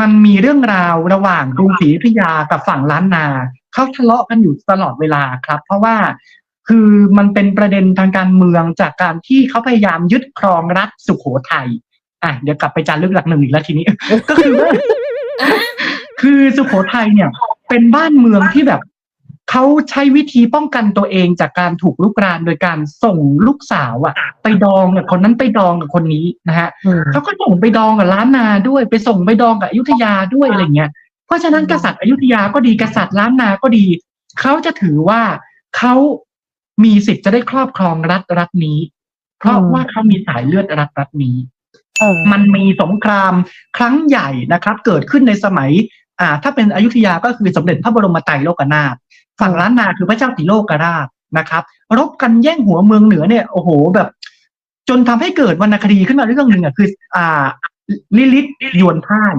มันมีเรื่องราวระหว่างกรุงศรีอยุธยากับฝั่งล้านนาเขาทะเลาะกันอยู่ตลอดเวลาครับ เพราะว่าคือมันเป็นประเด็นทางการเมืองจากการที่เขาพยายามยึดครองรัฐสุโขทัยอะเดี๋ยวกลับไปจานลึกหลักหนึ่งอีกแล้วทีนี้ ก็คือว่าคือสุโขทัยเนี่ย เป็นบ้านเมืองที่แบบ เขาใช้วิธีป้องกันตัวเองจากการถูกลุกรานโดยการส่งลูกสาวอะไปดองกับคนนั้นไปดองกับคนนี้นะฮะอืมเขาก็ส่งไปดองกับล้านนาด้วย ไปส่งไปดองกับอยุธยาด้วยอะไรเงี้ยเพราะฉะนั้นกษัตริย์อยุธยาก็ดีกษัตริย์ล้านนาก็ดีเขาจะถือว่าเขามีสิทธิ์จะได้ครอบครองรัฐรัฐนี้ เพราะอืมว่าเขามีสายเลือดรัฐรัฐนี้เออมันมีสงครามครั้งใหญ่นะครับ เกิดขึ้นในสมัย อ่า ถ้าเป็นอยุธยาก็คือสมเด็จพระบรมไตรโลกนาถฝั่งล้านนาคือพระเจ้าติโลกราชนะครับ รบกันแย่งหัวเมืองเหนือเนี่ยโอ้โหแบบ จนทำให้เกิดวรรณคดีขึ้นมาเรื่องหนึ่งอะคือ อ่า ลิลิตยวนพ่าน